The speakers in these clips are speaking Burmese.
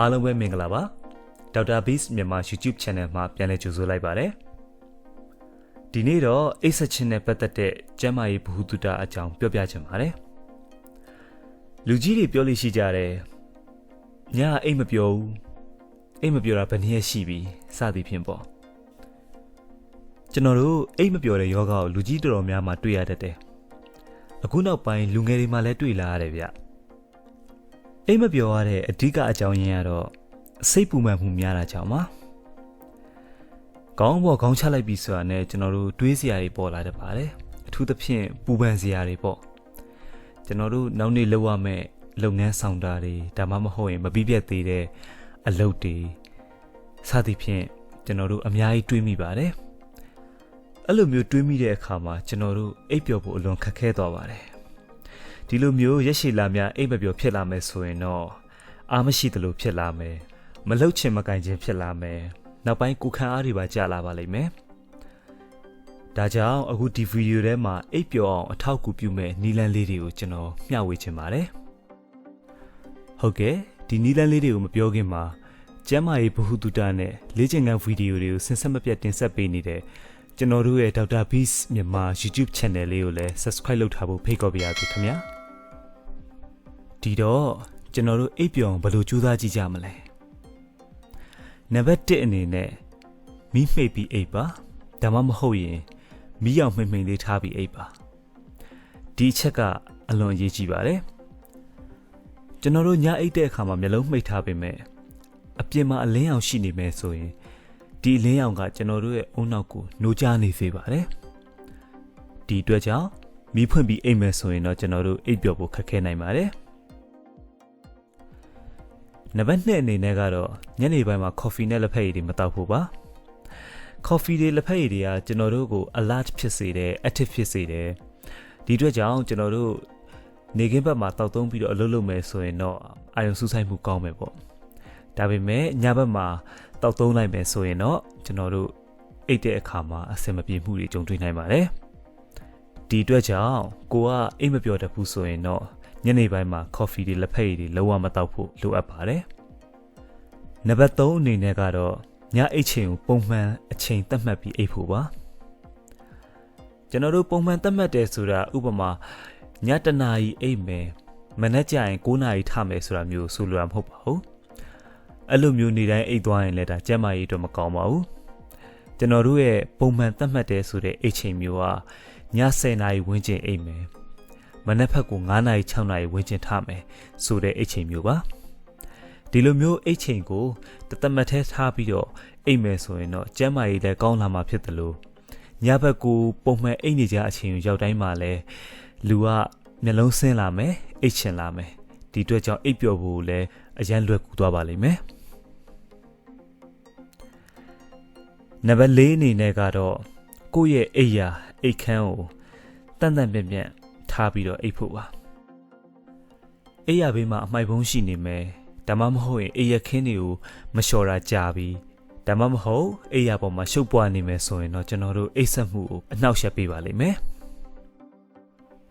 အားလုံးပဲမင်္ဂလာပါဒေါက်တာဘီစ်မြန်မာ YouTube Channel မှာပြန်လည်ကြိုဆိုလိုက်ပါတယ်ဒီနေ့တော့အိတ်ဆက်ချင်းနဲ့ပတ်သက်တဲ့ကျမ်းမာရေးဗဟုသုတအကြောင်းပြောပြချင်ပါတယ်လူကြီးတွေပြောလို့ရှိကြတယ်ညအိတ်မပြောဘူးအိတ်မပြောတာဘယ်နည်းရှိပြီစသည်ဖြင့်ပေါ့ကျွန်တော်တို့အိတ်မပြောတဲ့ယောဂကိုလူကြီးတော်တော်များများတွေ့ရတတ်တယ်အခုနောက်ပိုင်းလူငယ်တွေမှလည်းတွေ့လာရတယ်ဗျ အိမ်မပြောရတဲ့အဓိကအကြောင်းရင်းကတော့စိတ်ပူမှန်မှုများတာကြောင့်ပါကောင်းပေါ်ခေါင်းချလိုက်ပြီဆိုတာနဲ့ကျွန်တော်တို့တွေးစရာတွေပေါ်လာတတ်ပါတယ်အထူးသဖြင့်ပူပန်စရာတွေပေါ့ကျွန်တော်တို့နောက်နေ့လုပ်ရမယ့်လုပ်ငန်းဆောင်တာတွေဒါမှမဟုတ်ရင်မပြီးပြတ်သေးတဲ့အလုပ်တွေစသည်ဖြင့်ကျွန်တော်တို့အများကြီးတွေးမိပါတယ်အဲ့လိုမျိုးတွေးမိတဲ့အခါမှာကျွန်တော်တို့အိပ်ပျော်ဖို့အလွန်ခက်ခဲသွားပါတယ် ဒီလိုမျိုးရက်ရှည်လာများအိမ်မပြောဖြစ်လာမယ်ဆိုရင်တော့အားမရှိသလိုဖြစ်လာမယ်မလှုပ်ချင်မကင်ခြင်းဖြစ်လာမယ်နောက်ပိုင်းကိုခံအားတွေပါကျလာပါလိမ့်မယ်ဒါကြောင့်အခုဒီဗီဒီယိုထဲမှာအိပ်ပျော်အောင်အထောက်အကူပြုမဲ့နီလန်းလေးတွေကိုကျွန်တော်မျှဝေချင်ပါတယ်ဟုတ်ကဲ့ဒီနီလန်းလေးတွေကိုမပြောခင်မှာကျမ်းမာရေးဗဟုသုတနဲ့လေ့ကျင့်ခန်းဗီဒီယိုတွေကိုဆင်ဆက်မပြတ်တင်ဆက်ပေးနေတဲ့ကျွန်တော်တို့ရဲ့ဒေါက်တာဘီစ်မြန်မာ YouTube Channel လေးကိုလည်း Subscribe လုပ်ထားဖို့ဖိတ်ခေါ်ပါရစေခင်ဗျာ ဒီတော့ကျွန်တော်တို့အိပ်ပျော်ဘယ်လိုကြိုးစားကြည့်ကြမလဲနံပါတ်1အနေနဲ့မီးမှိတ်ပြီးအိပ်ပါဒါမှမဟုတ်ရင်မီးရောင်မှိတ်မှိတ်လေးထားပြီးအိပ်ပါဒီအချက်ကအလွန်အရေးကြီးပါတယ်ကျွန်တော်တို့ညအိပ်တဲ့အခါမှာမျက်လုံးမှိတ်ထားပေမဲ့အပြင်မှာအလင်းရောင်ရှိနေမယ်ဆိုရင်ဒီအလင်းရောင်ကကျွန်တော်တို့ရဲ့အုံနောက်ကိုနှိုးချနေစေပါတယ်ဒီအတွက်ကြောင့်မီးဖွင့်ပြီးအိပ်မယ်ဆိုရင်တော့ကျွန်တော်တို့အိပ်ပျော်ဖို့ခက်ခဲနိုင်ပါတယ် နံပါတ်2အနေနဲ့ကတော့ညနေပိုင်းမှာ coffee နဲ့လက်ဖက်ရည်တွေမတောက်ဖို့ပါ coffee တွေလက်ဖက်ရည်တွေကကျွန်တော်တို့ကို alert ဖြစ်စေတယ် active ဖြစ်စေတယ်ဒီအတွက်ကြောင့်ကျွန်တော်တို့နေကင်းဘက်မှာတောက်သုံးပြီးတော့အလုပ်လုပ်မယ်ဆိုရင်တော့အာရုံစူးစိုက်မှုကောင်းမယ်ပေါ့ဒါပေမဲ့ညဘက်မှာတောက်သုံးလိုက်မယ်ဆိုရင်တော့ကျွန်တော်တို့အိတ်တဲ့အခါမှာအဆင်မပြေမှုတွေကြုံတွေ့နိုင်ပါတယ်ဒီအတွက်ကြောင့်ကိုကအိတ်မပြောတတ်ဘူးဆိုရင်တော့ ညနေပိုင်းမှာ coffee တွေလက်ဖက်ရည်တွေလုံးဝမတောက်ဖို့လိုအပ်ပါတယ်နံပါတ်3အနေနဲ့ကတော့ညအိတ်ချိန်ကိုပုံမှန်အချိန်သတ်မှတ်ပြီးအိတ်ဖို့ပါကျွန်တော်တို့ပုံမှန်သတ်မှတ်တယ်ဆိုတာဥပမာညတနာရီအိတ်မယ်မနက်ကျရင်9နာရီထမယ်ဆိုတာမျိုးဆိုလိုတာမဟုတ်ပါဘူးအဲ့လိုမျိုးနေတိုင်းအိတ်သွားရင်လည်းဒါကျန်းမာရေးအတွက်မကောင်းပါဘူးကျွန်တော်တို့ရဲ့ပုံမှန်သတ်မှတ်တယ်ဆိုတဲ့အိတ်ချိန်မျိုးကည10နာရီဝန်းကျင်အိတ်မယ် မနက်ဖက်ကို9နာရီ6နာရီဝန်းကျင်ထားမယ်ဆိုတဲ့အိတ်ချိန်မျိုးပါဒီလိုမျိုးအိတ်ချိန်ကိုတသက်မတ်ထဲထားပြီးတော့အိတ်မယ်ဆိုရင်တော့ကျန်းမာရေးလည်းကောင်းလာမှာဖြစ်တယ်လို့ညဘက်ကိုပုံမှန်အိတ်နေကြအချိန်ကိုရောက်တိုင်းမှာလဲလူကမျက်လုံးဆင်းလာမယ်အိတ်ချင်လာမယ်ဒီအတွက်ကြောင့်အိတ်ပျော်ဖို့လည်းအရန်လွယ်ကူသွားပါလိမ့်မယ်နံပါတ်၄အနေနဲ့ကတော့ကိုယ့်ရဲ့အိယာအိတ်ခမ်းကိုတန်တန်ပြန့်ပြန့် ထားပြီးတော့အိတ်ဖို့ပါအိယာဘေးမှာအမိုက်ဘုံရှိနေမယ်ဒါမှမဟုတ်ရင်အိယာခင်းတွေကိုမလျှော်တာကြာပြီးဒါမှမဟုတ်အိယာပေါ်မှာရှုပ်ပွားနေမယ်ဆိုရင်တော့ကျွန်တော်တို့အိတ်ဆက်မှုကိုအနှောက်ယှက်ပေးပါလိမ့်မယ်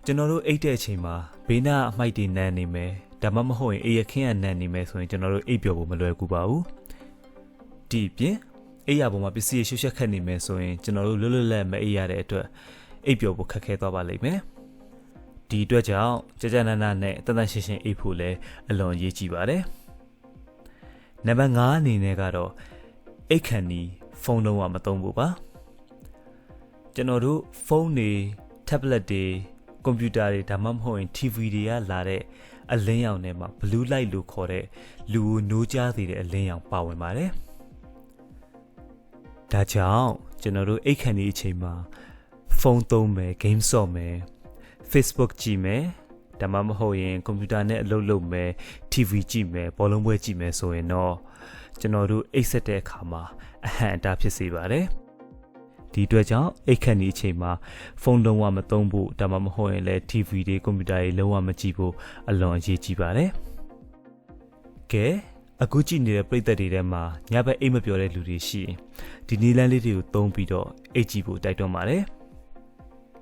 ကျွန်တော်တို့အိတ်တဲ့အချိန်မှာဘေးနားအမိုက်တွေနန်းနေမယ်ဒါမှမဟုတ်ရင်အိယာခင်းကနန်းနေမယ်ဆိုရင်ကျွန်တော်တို့အိတ်ပျော်ဖို့မလွယ်ကူပါဘူးဒီပြင်အိယာပေါ်မှာပစ္စည်းရှုပ်ရှက်ခတ်နေမယ်ဆိုရင်ကျွန်တော်တို့လွတ်လွတ်လပ်မအိပ်ရတဲ့အတွက်အိပ်ပျော်ဖို့ခက်ခဲသွားပါလိမ့်မယ် ဒီအတွက်ကြောင့်ကြကြနနနဲ့တန်တန်ရှင်းရှင်းအိပ်ဖို့လည်းအလွန်အရေးကြီးပါတယ်နံပါတ်5အနေနဲ့ကတော့အိတ်ခန်နီဖုန်းလုံးဝမသုံးဘူးပါကျွန်တော်တို့ဖုန်းတွေ tablet တွေကွန်ပျူတာတွေဒါမှမဟုတ်ရင် TV တွေကလာတဲ့အလင်းရောင်ထဲမှာ blue light လို့ခေါ်တဲ့လူကိုနိုးကြားစေတဲ့အလင်းရောင်ပါဝင်ပါတယ်ဒါကြောင့်ကျွန်တော်တို့အိတ်ခန်ဒီအချိန်မှာဖုန်းသုံးမယ် game ဆော့မယ် Facebook ကြည့်မယ်ဒါမှမဟုတ်ရင်ကွန်ပျူတာနဲ့အလုပ်လုပ်မယ် TV ကြည့်မယ်ဘောလုံးပွဲကြည့်မယ်ဆိုရင်တော့ကျွန်တော်တို့အိတ်ဆက်တဲ့အခါမှာအဟံအတားဖြစ်စေပါတယ်ဒီအတွက်ကြောင့်အိတ်ခန့်ဒီအချိန်မှာဖုန်းလုံးဝမသုံးဖို့ဒါမှမဟုတ်ရင်လည်း TV တွေကွန်ပျူတာတွေလုံးဝမကြည့်ဖို့အလွန်အရေးကြီးပါတယ်ကဲအခုကြည့်နေတဲ့ပြည်သက်တွေထဲမှာညဘက်အိတ်မပြောတဲ့လူတွေရှိရင်ဒီနီလန်းလေးတွေကိုသုံးပြီးတော့အိတ်ကြည့်ဖို့တိုက်တွန်းပါတယ်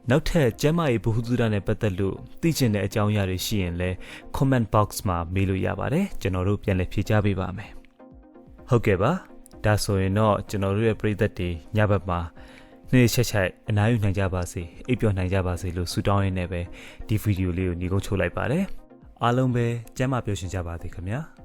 နောက်ထပ်ကျမ်းမာရေးဗဟုသုတနဲ့ပတ်သက်လို့သိချင်တဲ့အကြောင်းအရာတွေရှိရင်လည်း comment box မှာမေးလို့ရပါတယ်ကျွန်တော်တို့ပြန်လည်ဖြေကြားပေးပါမယ်ဟုတ်ကဲ့ပါဒါဆိုရင်တော့ကျွန်တော်တို့ရဲ့ပရိသတ်တွေညဘက်မှာနေ့ချက်ချက်အနားယူနိုင်ကြပါစေအိပ်ပျော်နိုင်ကြပါစေလို့ဆုတောင်းရင်းနဲ့ပဲဒီဗီဒီယိုလေးကိုညီကုန်းချုပ်လိုက်ပါတယ်အားလုံးပဲကျမ်းမာပျော်ရွှင်ကြပါစေခင်ဗျာ